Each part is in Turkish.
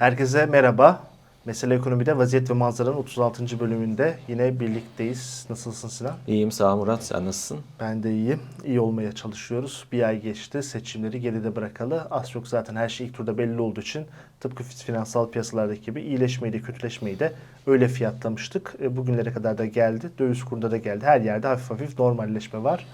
Herkese merhaba. Mesele Ekonomi'de Vaziyet ve Manzara'nın 36. bölümünde yine birlikteyiz. Nasılsın Sinan? İyiyim sağ ol Murat sen nasılsın? Ben de iyiyim. İyi olmaya çalışıyoruz. Bir ay geçti. Seçimleri geride bırakalı. Az çok zaten her şey ilk turda belli olduğu için tıpkı finansal piyasalardaki gibi iyileşmeyi de kötüleşmeyi de öyle fiyatlamıştık. E, Bugünlere kadar da geldi. Döviz kurunda da geldi. Her yerde hafif hafif normalleşme var.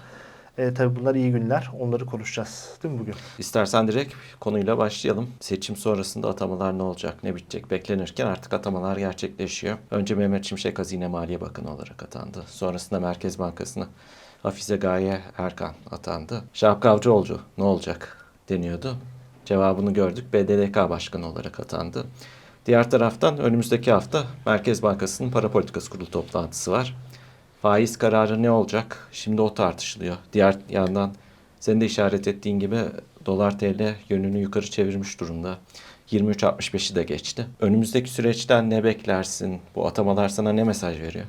E, tabii bunlar iyi günler. Onları konuşacağız. Değil mi bugün? İstersen direkt konuyla başlayalım. Seçim sonrasında atamalar ne olacak, ne bitecek beklenirken artık atamalar gerçekleşiyor. Önce Mehmet Şimşek Hazine Maliye Bakanı olarak atandı. Sonrasında Merkez Bankası'na Hafize Gaye Erkan atandı. Şahap Kavcıoğlu ne olacak deniyordu. Cevabını gördük. BDDK Başkanı olarak atandı. Diğer taraftan önümüzdeki hafta Merkez Bankası'nın para politikası kurulu toplantısı var. Faiz kararı ne olacak? Şimdi o tartışılıyor. Diğer yandan senin de işaret ettiğin gibi dolar TL yönünü yukarı çevirmiş durumda. 23.65'i de geçti. Önümüzdeki süreçten ne beklersin? Bu atamalar sana ne mesaj veriyor?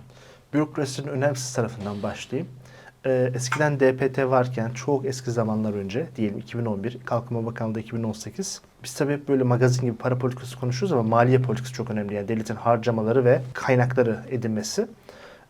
bürokrasinin önemsiz tarafından başlayayım. Ee, eskiden DPT varken çok eski zamanlar önce diyelim 2011, Kalkınma Bakanlığı 2018. Biz tabii hep böyle magazin gibi para politikası konuşuyoruz ama maliye politikası çok önemli. Yani devletin harcamaları ve kaynakları edinmesi.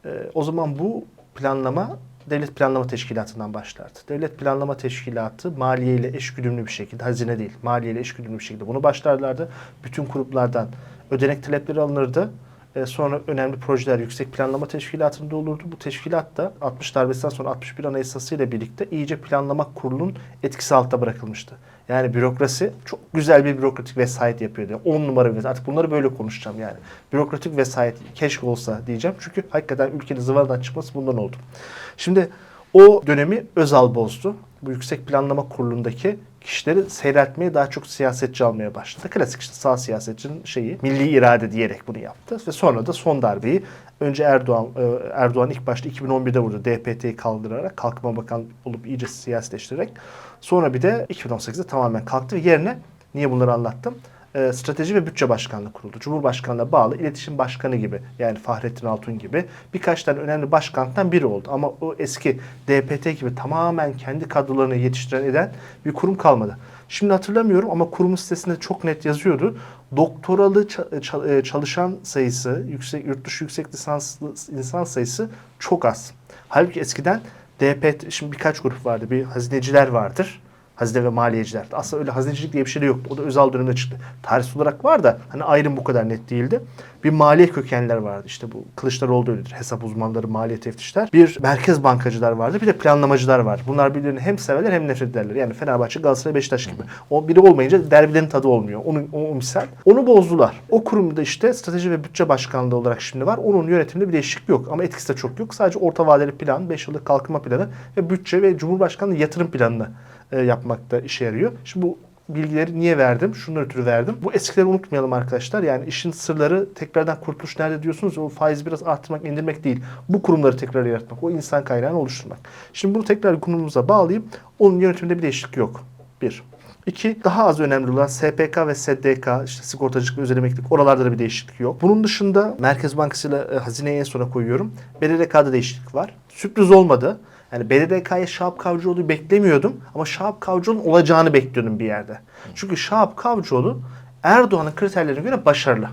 Ee, o zaman bu planlama Devlet Planlama Teşkilatı'ndan başlardı. Devlet Planlama Teşkilatı maliye ile eşgüdümlü bir şekilde, hazine değil, maliye ile eşgüdümlü bir şekilde bunu başlarlardı. Bütün gruplardan ödenek talepleri alınırdı. E, Sonra önemli projeler Yüksek Planlama Teşkilatı'nda olurdu. Bu teşkilat da 60 darbesinden sonra 61 Anayasası ile birlikte iyice planlama kurulunun etkisi altında bırakılmıştı. Yani bürokrasi çok güzel bir bürokratik vesayet yapıyordu. 10 numara vesayet. Artık bunları böyle konuşacağım yani. Bürokratik vesayet keşke olsa diyeceğim. Çünkü hakikaten ülkenin zıvanadan çıkması bundan oldu. Şimdi o dönemi Özal bozdu. Bu Yüksek Planlama Kurulu'ndaki kişileri seyreltmeye daha çok siyasetçi almaya başladı. Klasik işte sağ siyasetçinin şeyi milli irade diyerek bunu yaptı. Ve sonra da son darbeyi önce Erdoğan e, Erdoğan ilk başta 2011'de vurdu. DPT'yi kaldırarak Kalkınma Bakanı olup iyice siyasileştirerek. Sonra bir de 2018'de tamamen kalktı yerine niye bunları anlattım? E, Strateji ve Bütçe Başkanlığı kuruldu. Cumhurbaşkanlığına bağlı İletişim Başkanı gibi yani Fahrettin Altun gibi birkaç tane önemli başkanlıktan biri oldu. Ama o eski DPT gibi tamamen kendi kadrolarını yetiştiren eden bir kurum kalmadı. Şimdi hatırlamıyorum ama kurumun sitesinde çok net yazıyordu. Doktoralı ça- e, çalışan sayısı, yüksek yurt dışı yüksek lisanslı insan sayısı çok az. Halbuki eskiden DPT, şimdi birkaç grup vardı. Bir hazineciler vardır. Hazine ve maliyeciler. Aslında öyle hazinecilik diye bir şey de yoktu. O da Özal döneminde çıktı. Tarihsel olarak var da hani ayrım bu kadar net değildi. Bir maliye kökenler vardı. İşte bu Kılıçdaroğlu da öyledir. Hesap uzmanları, maliye teftişler. Bir merkez bankacılar vardı. Bir de planlamacılar var. Bunlar birbirlerini hem severler hem nefret ederler. Yani Fenerbahçe, Galatasaray, Beşiktaş gibi. O biri olmayınca derbilerin tadı olmuyor. Onun o, o misal. Onu bozdular. O kurumda işte strateji ve bütçe başkanlığı olarak şimdi var. Onun yönetiminde bir değişiklik yok. Ama etkisi de çok yok. Sadece orta vadeli plan, 5 yıllık kalkınma planı ve bütçe ve Cumhurbaşkanlığı yatırım planını e, yapmakta işe yarıyor. Şimdi bu bilgileri niye verdim? Şundan ötürü verdim. Bu eskileri unutmayalım arkadaşlar. Yani işin sırları tekrardan kurtuluş nerede diyorsunuz? O faizi biraz arttırmak, indirmek değil. Bu kurumları tekrar yaratmak. O insan kaynağını oluşturmak. Şimdi bunu tekrar konumuza bağlayayım. Onun yönetiminde bir değişiklik yok. Bir. İki, daha az önemli olan SPK ve SDK, işte sigortacılık ve özel emeklilik oralarda da bir değişiklik yok. Bunun dışında Merkez Bankası ile hazineyi en sona koyuyorum. BDDK'da değişiklik var. Sürpriz olmadı. Yani BDDK'ya Şahap Kavcıoğlu'yu beklemiyordum ama Şahap Kavcıoğlu'nun olacağını bekliyordum bir yerde. Çünkü Şahap Kavcıoğlu Erdoğan'ın kriterlerine göre başarılı.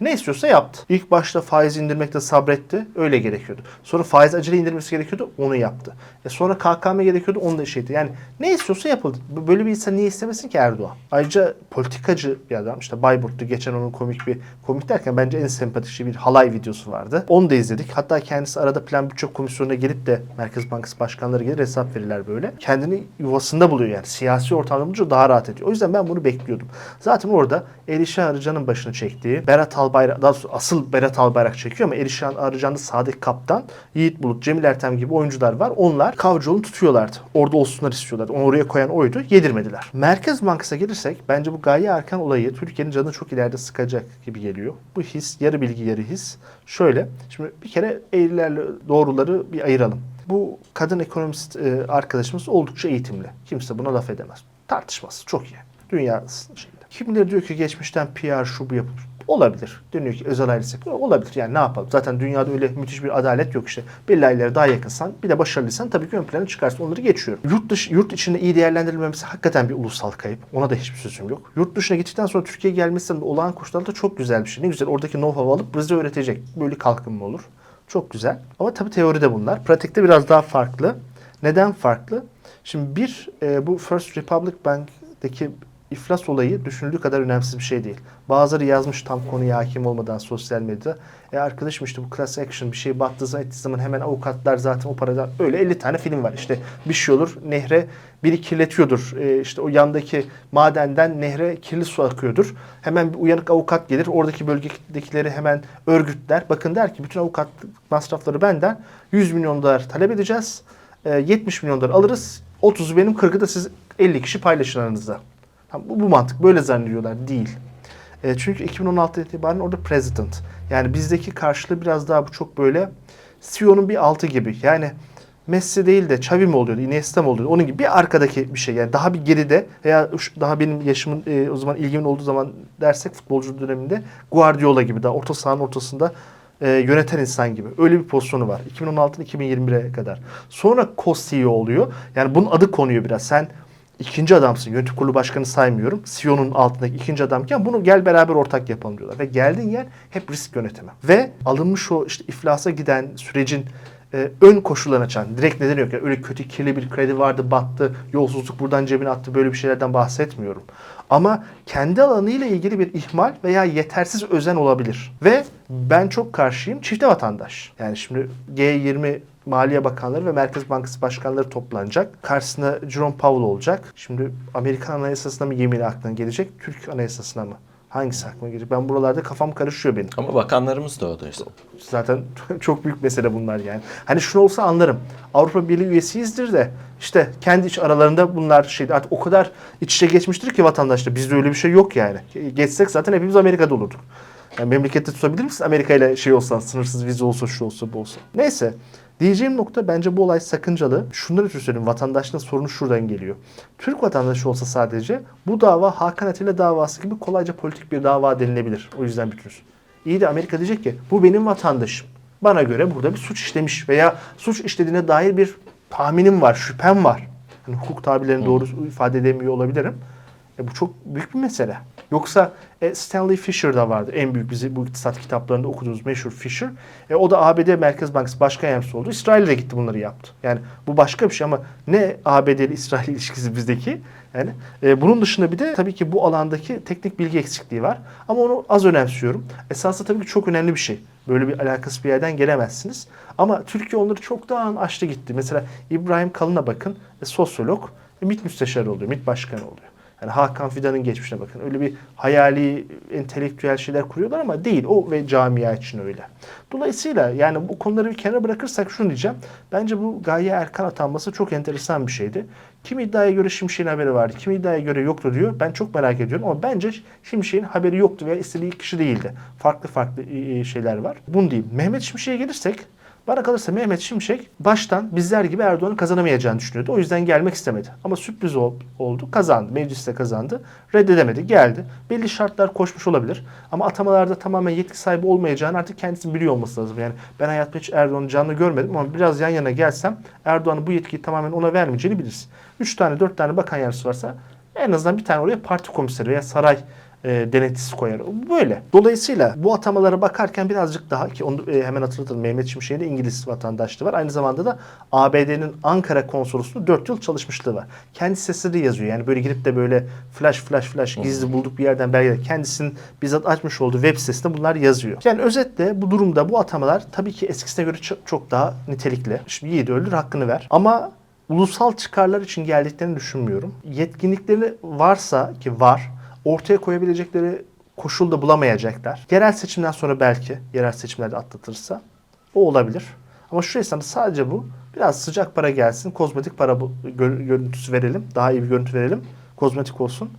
Ne istiyorsa yaptı. İlk başta faiz indirmekte sabretti. Öyle gerekiyordu. Sonra faiz acele indirmesi gerekiyordu. Onu yaptı. E sonra KKM gerekiyordu. Onu da şeydi. Yani ne istiyorsa yapıldı. Böyle bir insan niye istemesin ki Erdoğan? Ayrıca politikacı bir adam. İşte Bayburt'tu. Geçen onun komik bir komik derken bence en sempatik bir halay videosu vardı. Onu da izledik. Hatta kendisi arada plan bütçe komisyonuna gelip de Merkez Bankası başkanları gelir hesap verirler böyle. Kendini yuvasında buluyor yani. Siyasi ortamda bulunca daha rahat ediyor. O yüzden ben bunu bekliyordum. Zaten orada Elişan Arıcan'ın başını çektiği, Berat Albayrak, daha asıl Berat Albayrak çekiyor ama Elişan Arıcan'da Sadık Kaptan, Yiğit Bulut, Cemil Ertem gibi oyuncular var. Onlar Kavcıoğlu'nu tutuyorlardı. Orada olsunlar istiyorlardı. Onu oraya koyan oydu. Yedirmediler. Merkez Bankası'na gelirsek bence bu Gaye Erkan olayı Türkiye'nin canını çok ileride sıkacak gibi geliyor. Bu his yarı bilgi yarı his. Şöyle. Şimdi bir kere eğrilerle doğruları bir ayıralım. Bu kadın ekonomist e, arkadaşımız oldukça eğitimli. Kimse buna laf edemez. Tartışması çok iyi. Dünya şeyinde. Kimileri diyor ki geçmişten PR şu bu yapıp Olabilir. Deniyor ki özel aile olabilir. Yani ne yapalım? Zaten dünyada öyle müthiş bir adalet yok işte. Belli ailelere daha yakınsan bir de başarılıysan tabii ki ön plana çıkarsın. Onları geçiyorum. Yurt dışı, yurt içinde iyi değerlendirilmemesi hakikaten bir ulusal kayıp. Ona da hiçbir sözüm yok. Yurt dışına gittikten sonra Türkiye'ye gelmesi olağan koşullarda çok güzel bir şey. Ne güzel oradaki know-how alıp bize öğretecek. Böyle kalkınma olur. Çok güzel. Ama tabii teoride bunlar. Pratikte biraz daha farklı. Neden farklı? Şimdi bir, e, bu First Republic Bank'teki iflas olayı düşünüldüğü kadar önemsiz bir şey değil. Bazıları yazmış tam konuya hakim olmadan sosyal medyada. E arkadaşım işte bu class action bir şey battığı zaman ettiği zaman hemen avukatlar zaten o paradan öyle 50 tane film var. İşte bir şey olur nehre biri kirletiyordur. E, işte o yandaki madenden nehre kirli su akıyordur. Hemen bir uyanık avukat gelir. Oradaki bölgedekileri hemen örgütler. Bakın der ki bütün avukat masrafları benden 100 milyon dolar talep edeceğiz. E, 70 milyon dolar alırız. 30'u benim 40'ı da siz 50 kişi paylaşın aranızda. Bu, bu mantık böyle zannediyorlar değil. E, çünkü 2016 itibaren orada president. Yani bizdeki karşılığı biraz daha bu çok böyle CEO'nun bir altı gibi. Yani Messi değil de Xavi mi oluyordu, Iniesta mı oluyordu? Onun gibi bir arkadaki bir şey. Yani daha bir geride veya daha benim yaşımın e, o zaman ilgimin olduğu zaman dersek futbolcu döneminde Guardiola gibi daha orta sahanın ortasında e, yöneten insan gibi. Öyle bir pozisyonu var. 2016'dan 2021'e kadar. Sonra co-CEO oluyor. Yani bunun adı konuyor biraz. Sen ikinci adamsın. Yönetim kurulu başkanı saymıyorum. CEO'nun altındaki ikinci adamken bunu gel beraber ortak yapalım diyorlar. Ve geldiğin yer hep risk yönetimi. Ve alınmış o işte iflasa giden sürecin e, ön koşullarını açan, direkt neden yok. Yani öyle kötü kirli bir kredi vardı, battı, yolsuzluk buradan cebine attı böyle bir şeylerden bahsetmiyorum. Ama kendi alanıyla ilgili bir ihmal veya yetersiz özen olabilir. Ve ben çok karşıyım çifte vatandaş. Yani şimdi G20 Maliye Bakanları ve Merkez Bankası Başkanları toplanacak. Karşısında Jerome Powell olacak. Şimdi Amerikan Anayasası'na mı yemin aklına gelecek, Türk Anayasası'na mı? Hangisi aklıma gelecek? Ben buralarda kafam karışıyor benim. Ama bakanlarımız da o da işte. Zaten çok büyük mesele bunlar yani. Hani şunu olsa anlarım. Avrupa Birliği üyesiyizdir de işte kendi iç aralarında bunlar şeydi. Artık o kadar iç içe geçmiştir ki vatandaşlar. Bizde öyle bir şey yok yani. Geçsek zaten hepimiz Amerika'da olurduk. Yani memlekette tutabilir misin? Amerika ile şey olsan, sınırsız vize olsa, şu olsa, bu olsa. Neyse. Diyeceğim nokta bence bu olay sakıncalı. Şunları için söyleyeyim. Vatandaşlığın sorunu şuradan geliyor. Türk vatandaşı olsa sadece bu dava Hakan Atilla davası gibi kolayca politik bir dava denilebilir. O yüzden bitirir. İyi de Amerika diyecek ki bu benim vatandaşım. Bana göre burada bir suç işlemiş veya suç işlediğine dair bir tahminim var, şüphem var. Hani hukuk tabirlerini doğru ifade edemiyor olabilirim. E bu çok büyük bir mesele. Yoksa e, Stanley Fisher da vardı. En büyük bizi bu iktisat kitaplarında okuduğumuz meşhur Fisher. E, o da ABD Merkez Bankası Başkan Yardımcısı oldu. İsrail'e gitti bunları yaptı. Yani bu başka bir şey ama ne ABD ile İsrail ilişkisi bizdeki yani e, bunun dışında bir de tabii ki bu alandaki teknik bilgi eksikliği var. Ama onu az önemsiyorum. Esasında tabii ki çok önemli bir şey. Böyle bir alakası bir yerden gelemezsiniz. Ama Türkiye onları çoktan aştı gitti. Mesela İbrahim Kalın'a bakın. E, sosyolog. E, MİT müsteşarı oluyor. MİT başkanı oluyor. Yani Hakan Fidan'ın geçmişine bakın. Öyle bir hayali, entelektüel şeyler kuruyorlar ama değil. O ve camia için öyle. Dolayısıyla yani bu konuları bir kenara bırakırsak şunu diyeceğim. Bence bu Gaye Erkan atanması çok enteresan bir şeydi. Kim iddiaya göre Şimşek'in haberi vardı, kim iddiaya göre yoktu diyor. Ben çok merak ediyorum ama bence Şimşek'in haberi yoktu veya istediği kişi değildi. Farklı farklı e, şeyler var. Bunu diyeyim. Mehmet Şimşek'e gelirsek bana kalırsa Mehmet Şimşek baştan bizler gibi Erdoğan'ın kazanamayacağını düşünüyordu. O yüzden gelmek istemedi. Ama sürpriz ol- oldu. Kazandı. Mecliste kazandı. Reddedemedi. Geldi. Belli şartlar koşmuş olabilir. Ama atamalarda tamamen yetki sahibi olmayacağını artık kendisi biliyor olması lazım. Yani ben hayatımda hiç Erdoğan'ı canlı görmedim ama biraz yan yana gelsem Erdoğan'ın bu yetkiyi tamamen ona vermeyeceğini biliriz. 3 tane 4 tane bakan yardımcısı varsa en azından bir tane oraya parti komiseri veya saray e, denetçisi koyar. Böyle. Dolayısıyla bu atamalara bakarken birazcık daha ki onu e, hemen hatırlatalım. Mehmet Şimşek'in de İngiliz vatandaşlığı var. Aynı zamanda da ABD'nin Ankara konsolosluğu 4 yıl çalışmışlığı var. Kendi sesleri yazıyor. Yani böyle girip de böyle flash flash flash gizli bulduk bir yerden belgeler. Kendisinin bizzat açmış olduğu web sitesinde bunlar yazıyor. Yani özetle bu durumda bu atamalar tabii ki eskisine göre çok, çok daha nitelikli. Şimdi yiğidi öldür hakkını ver. Ama ulusal çıkarlar için geldiklerini düşünmüyorum. Yetkinlikleri varsa ki var, ortaya koyabilecekleri koşul da bulamayacaklar. Yerel seçimden sonra belki, yerel seçimlerde atlatırsa o olabilir. Ama şu esnada sadece bu. Biraz sıcak para gelsin, kozmetik para bu, gör- görüntüsü verelim, daha iyi bir görüntü verelim, kozmetik olsun.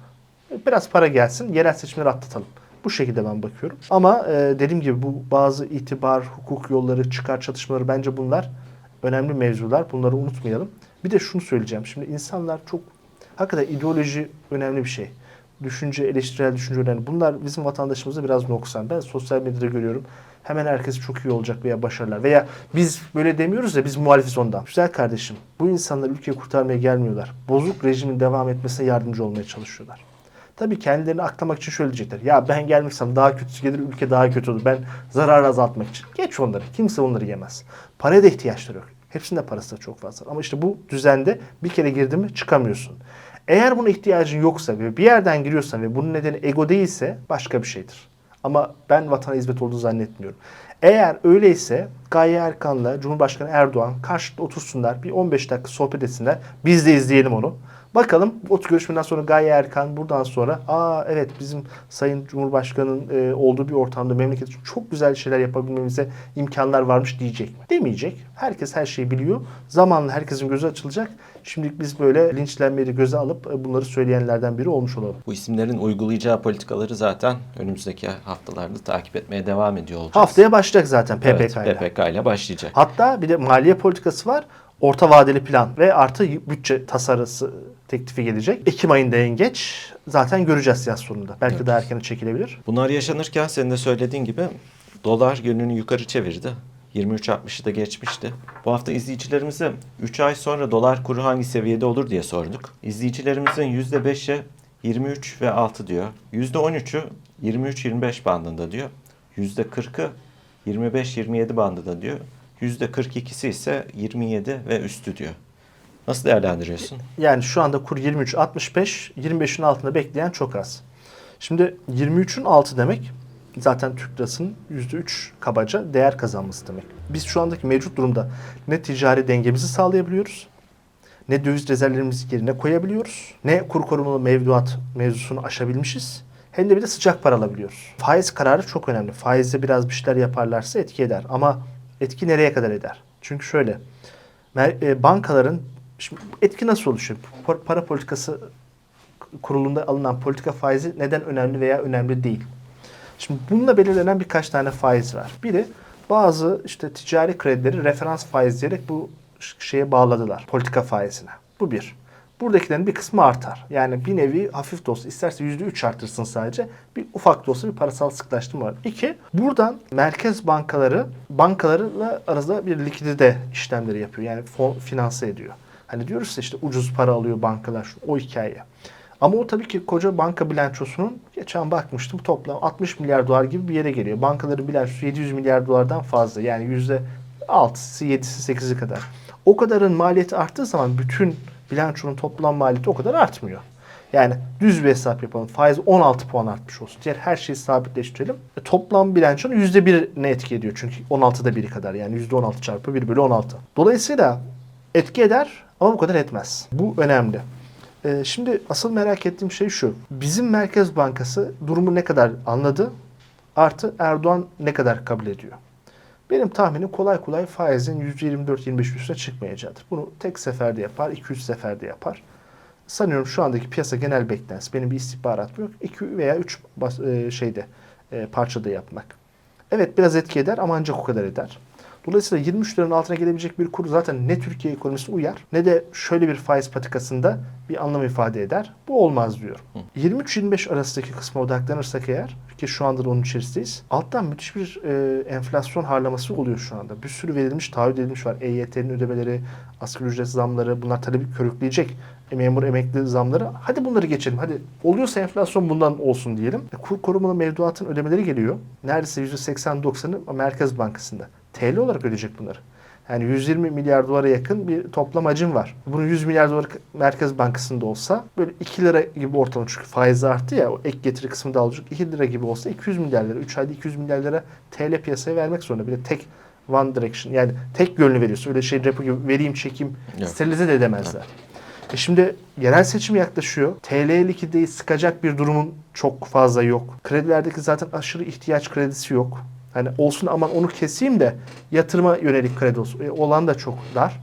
Biraz para gelsin, yerel seçimleri atlatalım. Bu şekilde ben bakıyorum. Ama e, dediğim gibi bu bazı itibar, hukuk yolları, çıkar çatışmaları bence bunlar önemli mevzular. Bunları unutmayalım. Bir de şunu söyleyeceğim. Şimdi insanlar çok hakikaten ideoloji önemli bir şey. Düşünce, eleştirel düşünce önemli. Bunlar bizim vatandaşımızda biraz noksan. Ben sosyal medyada görüyorum. Hemen herkes çok iyi olacak veya başarılar. Veya biz böyle demiyoruz da biz muhalifiz ondan. Güzel kardeşim bu insanlar ülkeyi kurtarmaya gelmiyorlar. Bozuk rejimin devam etmesine yardımcı olmaya çalışıyorlar. Tabii kendilerini aklamak için şöyle diyecekler. Ya ben gelmesem daha kötüsü gelir, ülke daha kötü olur. Ben zararı azaltmak için. Geç onları. Kimse onları yemez. Paraya da ihtiyaçları yok. Hepsinde parası da çok fazla. Ama işte bu düzende bir kere girdin mi çıkamıyorsun. Eğer buna ihtiyacın yoksa ve bir yerden giriyorsan ve bunun nedeni ego değilse başka bir şeydir. Ama ben vatana hizmet olduğunu zannetmiyorum. Eğer öyleyse Gaye Erkan'la Cumhurbaşkanı Erdoğan karşılıklı otursunlar. Bir 15 dakika sohbet etsinler. Biz de izleyelim onu. Bakalım o görüşmeden sonra Gaye Erkan buradan sonra aa evet bizim Sayın Cumhurbaşkanı'nın e, olduğu bir ortamda memleket için çok güzel şeyler yapabilmemize imkanlar varmış diyecek mi? Demeyecek. Herkes her şeyi biliyor. Zamanla herkesin gözü açılacak. Şimdilik biz böyle linçlenmeyi göze alıp e, bunları söyleyenlerden biri olmuş olalım. Bu isimlerin uygulayacağı politikaları zaten önümüzdeki haftalarda takip etmeye devam ediyor olacağız. Haftaya başlayacak zaten PPK Evet, ile. PPK ile başlayacak. Hatta bir de maliye politikası var. Orta vadeli plan ve artı bütçe tasarısı teklifi gelecek. Ekim ayında en geç. Zaten göreceğiz yaz sonunda. Belki daha erkene çekilebilir. Bunlar yaşanırken senin de söylediğin gibi dolar yönünü yukarı çevirdi. 23.60'ı da geçmişti. Bu hafta izleyicilerimize 3 ay sonra dolar kuru hangi seviyede olur diye sorduk. İzleyicilerimizin %5'i 23 ve 6 diyor. %13'ü 23-25 bandında diyor. %40'ı 25-27 bandında diyor. %42'si ise 27 ve üstü diyor. Nasıl değerlendiriyorsun? Yani şu anda kur 23 65, 25'in altında bekleyen çok az. Şimdi 23'ün altı demek zaten Türk lirasının %3 kabaca değer kazanması demek. Biz şu andaki mevcut durumda ne ticari dengemizi sağlayabiliyoruz, ne döviz rezervlerimizi yerine koyabiliyoruz, ne kur korumalı mevduat mevzusunu aşabilmişiz. Hem de bir de sıcak para alabiliyoruz. Faiz kararı çok önemli. Faizde biraz bir şeyler yaparlarsa etki eder. Ama etki nereye kadar eder? Çünkü şöyle, e, bankaların Şimdi etki nasıl oluşuyor? Pa- Para politikası kurulunda alınan politika faizi neden önemli veya önemli değil? Şimdi bununla belirlenen birkaç tane faiz var. Biri bazı işte ticari kredileri referans faiz diyerek bu şeye bağladılar. Politika faizine. Bu bir. Buradakilerin bir kısmı artar. Yani bir nevi hafif de olsa isterse yüzde üç arttırsın sadece. Bir ufak da olsa bir parasal sıklaştırma var. İki, buradan merkez bankaları bankalarla arasında bir likidite işlemleri yapıyor. Yani fon, finanse ediyor. Hani diyoruz işte ucuz para alıyor bankalar o hikaye. Ama o tabii ki koca banka bilançosunun geçen bakmıştım toplam 60 milyar dolar gibi bir yere geliyor. Bankaların bilançosu 700 milyar dolardan fazla. Yani yüzde 6'sı 7'si 8'i kadar. O kadarın maliyeti arttığı zaman bütün bilançonun toplam maliyeti o kadar artmıyor. Yani düz bir hesap yapalım. Faiz 16 puan artmış olsun. Diğer her şeyi sabitleştirelim. E, toplam bilançonun %1'ine etki ediyor. Çünkü 16'da biri kadar. Yani %16 çarpı 1 bölü 16. Dolayısıyla etki eder ama bu kadar etmez. Bu önemli. Ee, şimdi asıl merak ettiğim şey şu. Bizim Merkez Bankası durumu ne kadar anladı? Artı Erdoğan ne kadar kabul ediyor? Benim tahminim kolay kolay faizin %24-25 üstüne çıkmayacağıdır. Bunu tek seferde yapar, 2-3 seferde yapar. Sanıyorum şu andaki piyasa genel beklentisi, benim bir istihbaratım yok. 2 veya 3 şeyde e, parçada yapmak. Evet biraz etki eder ama ancak o kadar eder. Dolayısıyla 23 liranın altına gelebilecek bir kur zaten ne Türkiye ekonomisine uyar ne de şöyle bir faiz patikasında bir anlam ifade eder. Bu olmaz diyorum. 23-25 arasındaki kısma odaklanırsak eğer ki şu anda da onun içerisindeyiz. Alttan müthiş bir e, enflasyon harlaması oluyor şu anda. Bir sürü verilmiş, taahhüt edilmiş var. EYT'nin ödemeleri, asgari ücret zamları bunlar talebi körükleyecek. E, memur emekli zamları. Hadi bunları geçelim. Hadi oluyorsa enflasyon bundan olsun diyelim. E, kur korumalı mevduatın ödemeleri geliyor. Neredeyse %80-90'ı Merkez Bankası'nda. TL olarak ödeyecek bunları. Yani 120 milyar dolara yakın bir toplam hacim var. Bunun 100 milyar dolar Merkez Bankası'nda olsa böyle 2 lira gibi ortalama çünkü faiz arttı ya o ek getiri kısmı da alacak 2 lira gibi olsa 200 milyar lira 3 ayda 200 milyar lira TL piyasaya vermek zorunda. Bir de tek one direction yani tek yönlü veriyorsun. Öyle şey repo gibi vereyim çekeyim Yok. sterilize de edemezler. E şimdi yerel seçim yaklaşıyor. TL likideyi sıkacak bir durumun çok fazla yok. Kredilerdeki zaten aşırı ihtiyaç kredisi yok. Hani olsun aman onu keseyim de yatırıma yönelik kredi olsun. E, olan da çok dar.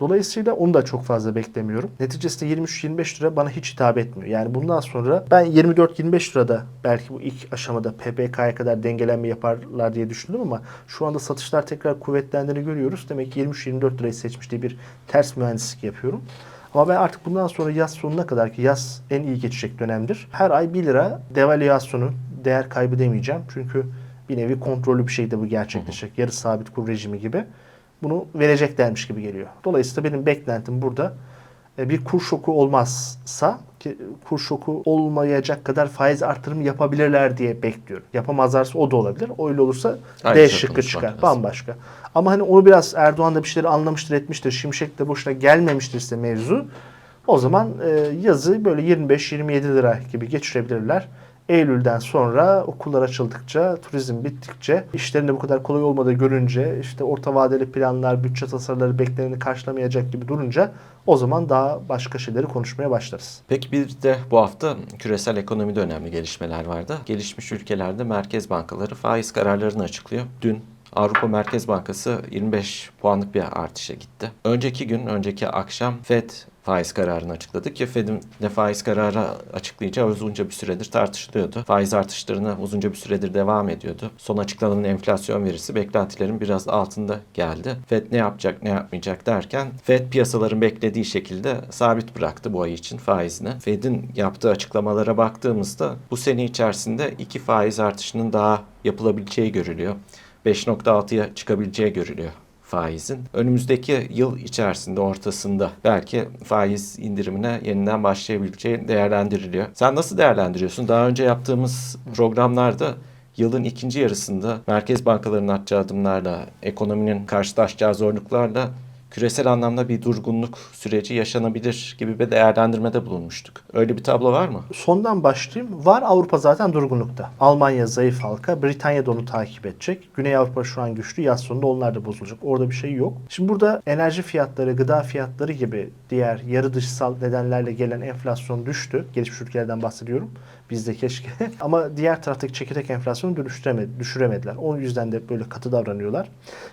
Dolayısıyla onu da çok fazla beklemiyorum. Neticesinde 23-25 lira bana hiç hitap etmiyor. Yani bundan sonra ben 24-25 lirada belki bu ilk aşamada PPK'ya kadar dengelenme yaparlar diye düşündüm ama şu anda satışlar tekrar kuvvetlendiğini görüyoruz. Demek ki 23-24 lirayı seçmiş diye bir ters mühendislik yapıyorum. Ama ben artık bundan sonra yaz sonuna kadar ki yaz en iyi geçecek dönemdir. Her ay 1 lira devalüasyonu, değer kaybı demeyeceğim. Çünkü bir nevi kontrollü bir şekilde bu gerçekleşecek. Yarı sabit kur rejimi gibi. Bunu vereceklermiş gibi geliyor. Dolayısıyla benim beklentim burada e, bir kur şoku olmazsa ki kur şoku olmayacak kadar faiz artırımı yapabilirler diye bekliyorum. Yapamazlarsa o da olabilir. Öyle olursa Aynı D şıkkı çıkar. lazım. Bambaşka. Ama hani onu biraz Erdoğan da bir şeyleri anlamıştır, etmiştir. Şimşek de boşuna gelmemiştirse mevzu. O zaman e, yazı böyle 25-27 lira gibi geçirebilirler. Eylül'den sonra okullar açıldıkça, turizm bittikçe, işlerin de bu kadar kolay olmadığı görünce, işte orta vadeli planlar, bütçe tasarıları bekleneni karşılamayacak gibi durunca o zaman daha başka şeyleri konuşmaya başlarız. Peki bir de bu hafta küresel ekonomide önemli gelişmeler vardı. Gelişmiş ülkelerde merkez bankaları faiz kararlarını açıklıyor. Dün Avrupa Merkez Bankası 25 puanlık bir artışa gitti. Önceki gün, önceki akşam Fed faiz kararını açıkladı ki Fed'in de faiz kararı açıklayacağı uzunca bir süredir tartışılıyordu. Faiz artışlarına uzunca bir süredir devam ediyordu. Son açıklanan enflasyon verisi beklentilerin biraz altında geldi. Fed ne yapacak ne yapmayacak derken Fed piyasaların beklediği şekilde sabit bıraktı bu ay için faizini. Fed'in yaptığı açıklamalara baktığımızda bu sene içerisinde iki faiz artışının daha yapılabileceği görülüyor. 5.6'ya çıkabileceği görülüyor faizin. Önümüzdeki yıl içerisinde ortasında belki faiz indirimine yeniden başlayabileceği değerlendiriliyor. Sen nasıl değerlendiriyorsun? Daha önce yaptığımız programlarda yılın ikinci yarısında merkez bankalarının atacağı adımlarla, ekonominin karşılaşacağı zorluklarla küresel anlamda bir durgunluk süreci yaşanabilir gibi bir değerlendirmede bulunmuştuk. Öyle bir tablo var mı? Sondan başlayayım. Var Avrupa zaten durgunlukta. Almanya zayıf halka. Britanya da onu takip edecek. Güney Avrupa şu an güçlü. Yaz sonunda onlar da bozulacak. Orada bir şey yok. Şimdi burada enerji fiyatları, gıda fiyatları gibi diğer yarı dışsal nedenlerle gelen enflasyon düştü. Gelişmiş ülkelerden bahsediyorum. Bizde keşke. Ama diğer taraftaki çekirdek enflasyonu dönüştüremedi, düşüremediler. O yüzden de böyle katı davranıyorlar.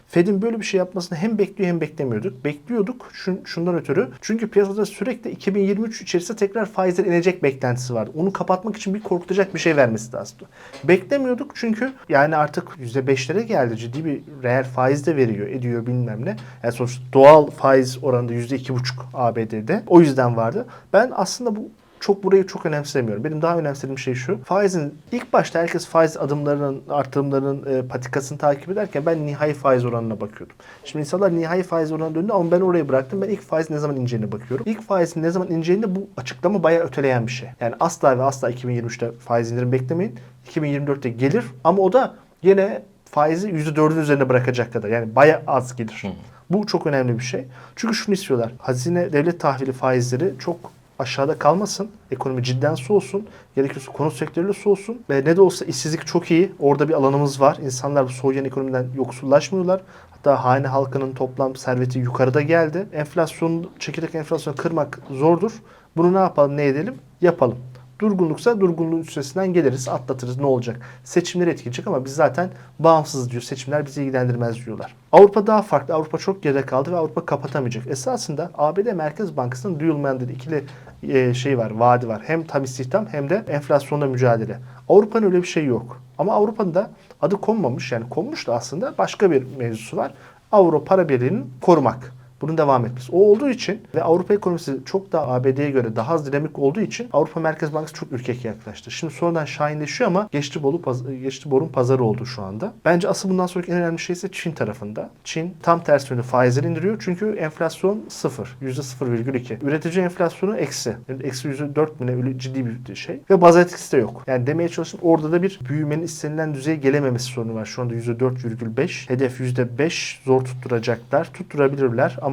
Fed'in böyle bir şey yapmasını hem bekliyor hem beklemiyorduk. Bekliyorduk şun, şundan ötürü. Çünkü piyasada sürekli 2023 içerisinde tekrar faizler inecek beklentisi vardı. Onu kapatmak için bir korkutacak bir şey vermesi lazım. Beklemiyorduk çünkü yani artık %5'lere geldi. Ciddi bir reel faiz de veriyor, ediyor bilmem ne. Yani sonuçta doğal faiz oranında %2,5 ABD'de. O yüzden vardı. Ben aslında bu çok burayı çok önemsemiyorum. Benim daha önemsediğim şey şu. Faizin ilk başta herkes faiz adımlarının, artırımlarının e, patikasını takip ederken ben nihai faiz oranına bakıyordum. Şimdi insanlar nihai faiz oranına döndü ama ben oraya bıraktım. Ben ilk faiz ne zaman ineceğine bakıyorum. İlk faizin ne zaman ineceğini bu açıklama bayağı öteleyen bir şey. Yani asla ve asla 2023'te faiz indirim beklemeyin. 2024'te gelir ama o da yine faizi %4'ün üzerine bırakacak kadar. Yani bayağı az gelir. Bu çok önemli bir şey. Çünkü şunu istiyorlar. Hazine devlet tahvili faizleri çok aşağıda kalmasın. Ekonomi cidden soğusun. Gerekirse konut sektörüyle soğusun. Ve ne de olsa işsizlik çok iyi. Orada bir alanımız var. İnsanlar bu soğuyan ekonomiden yoksullaşmıyorlar. Hatta hane halkının toplam serveti yukarıda geldi. Enflasyon, çekirdek enflasyonu kırmak zordur. Bunu ne yapalım, ne edelim? Yapalım. Durgunluksa durgunluğun üstesinden geliriz, atlatırız ne olacak? Seçimleri etkileyecek ama biz zaten bağımsız diyor. Seçimler bizi ilgilendirmez diyorlar. Avrupa daha farklı. Avrupa çok geride kaldı ve Avrupa kapatamayacak. Esasında ABD Merkez Bankası'nın duyulmayan dedi ikili e, şey var, vaadi var. Hem tam istihdam hem de enflasyonla mücadele. Avrupa'nın öyle bir şey yok. Ama Avrupa'nın da adı konmamış yani konmuş da aslında başka bir mevzusu var. Avro para birliğini korumak bunun devam etmesi. O olduğu için ve Avrupa ekonomisi çok daha ABD'ye göre daha az dinamik olduğu için Avrupa Merkez Bankası çok ürkek yaklaştı. Şimdi sonradan şahinleşiyor ama geçti bolu geçti borun pazarı oldu şu anda. Bence asıl bundan sonraki en önemli şey ise Çin tarafında. Çin tam tersi yönde faizleri indiriyor çünkü enflasyon sıfır. %0,2. Üretici enflasyonu eksi. Yani eksi %4 mi ne öyle ciddi bir şey. Ve baz etkisi de yok. Yani demeye çalıştım orada da bir büyümenin istenilen düzeye gelememesi sorunu var. Şu anda %4,5. Hedef %5 zor tutturacaklar. Tutturabilirler ama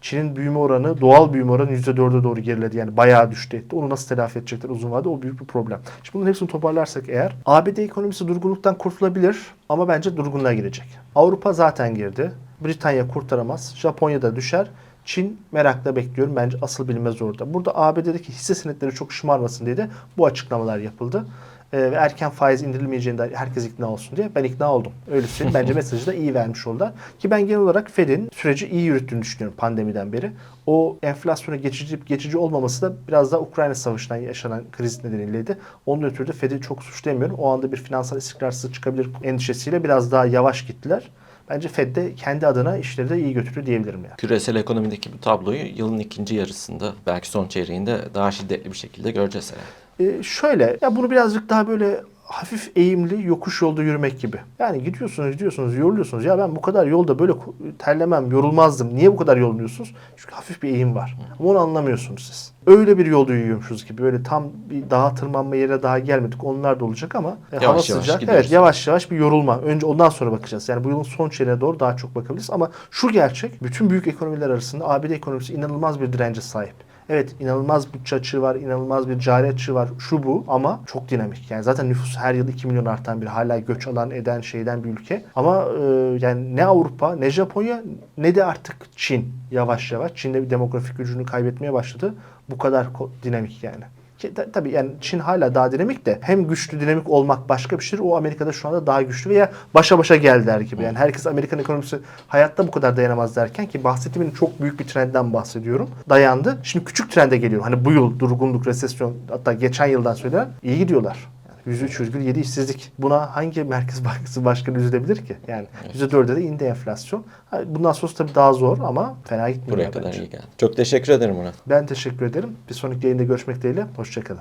Çin'in büyüme oranı, doğal büyüme oranı %4'e doğru geriledi. Yani bayağı düştü etti. Onu nasıl telafi edecekler uzun vadede? O büyük bir problem. Şimdi bunların hepsini toparlarsak eğer ABD ekonomisi durgunluktan kurtulabilir ama bence durgunluğa girecek. Avrupa zaten girdi. Britanya kurtaramaz. Japonya da düşer. Çin merakla bekliyorum. Bence asıl bilinmez orada. Burada ABD'deki hisse senetleri çok şımarmasın diye de bu açıklamalar yapıldı. Ve erken faiz indirilmeyeceğinde herkes ikna olsun diye ben ikna oldum. Öyle söyleyeyim. Bence mesajı da iyi vermiş oldular. Ki ben genel olarak Fed'in süreci iyi yürüttüğünü düşünüyorum pandemiden beri. O enflasyona geçici geçici olmaması da biraz da Ukrayna Savaşı'ndan yaşanan kriz nedeniyleydi. Onun ötürü de Fed'i çok suçlayamıyorum. O anda bir finansal istikrarsızlık çıkabilir endişesiyle biraz daha yavaş gittiler. bence Fed de kendi adına işleri de iyi götürüyor diyebilirim yani. Küresel ekonomideki bu tabloyu yılın ikinci yarısında belki son çeyreğinde daha şiddetli bir şekilde göreceğiz herhalde. Ee, şöyle ya bunu birazcık daha böyle hafif eğimli yokuş yolda yürümek gibi. Yani gidiyorsunuz gidiyorsunuz yoruluyorsunuz. Ya ben bu kadar yolda böyle terlemem yorulmazdım. Niye bu kadar yoruluyorsunuz? Çünkü hafif bir eğim var. Ama onu anlamıyorsunuz siz. Öyle bir yolda yürüyormuşuz gibi. Böyle tam bir dağa tırmanma yere daha gelmedik. Onlar da olacak ama e, hava Yavaş yavaş sıcak. gidiyoruz. Evet yavaş yavaş bir yorulma. Önce ondan sonra bakacağız. Yani bu yılın son çeyreğine doğru daha çok bakabiliriz. Ama şu gerçek bütün büyük ekonomiler arasında ABD ekonomisi inanılmaz bir dirence sahip. Evet inanılmaz bütçe açığı var, inanılmaz bir cari açığı var, şu bu ama çok dinamik. Yani zaten nüfus her yıl 2 milyon artan bir hala göç alan eden şeyden bir ülke. Ama e, yani ne Avrupa ne Japonya ne de artık Çin yavaş yavaş. Çin'de bir demografik gücünü kaybetmeye başladı. Bu kadar dinamik yani. Ki, ta- tabii yani Çin hala daha dinamik de hem güçlü dinamik olmak başka bir şeydir. O Amerika'da şu anda daha güçlü veya başa başa geldiler gibi. Yani herkes Amerikan ekonomisi hayatta bu kadar dayanamaz derken ki bahsettiğimin çok büyük bir trendden bahsediyorum. Dayandı. Şimdi küçük trende geliyor. Hani bu yıl durgunluk, resesyon hatta geçen yıldan söylenen iyi gidiyorlar. Yani %3,7 işsizlik. Buna hangi Merkez Bankası başkanı üzülebilir ki? Yani %4'e de indi enflasyon. Bundan sonrası tabii daha zor ama fena gitmiyor. Buraya bence. kadar iyi geldi. Çok teşekkür ederim Murat. Ben teşekkür ederim. Bir sonraki yayında görüşmek dileğiyle. Hoşçakalın.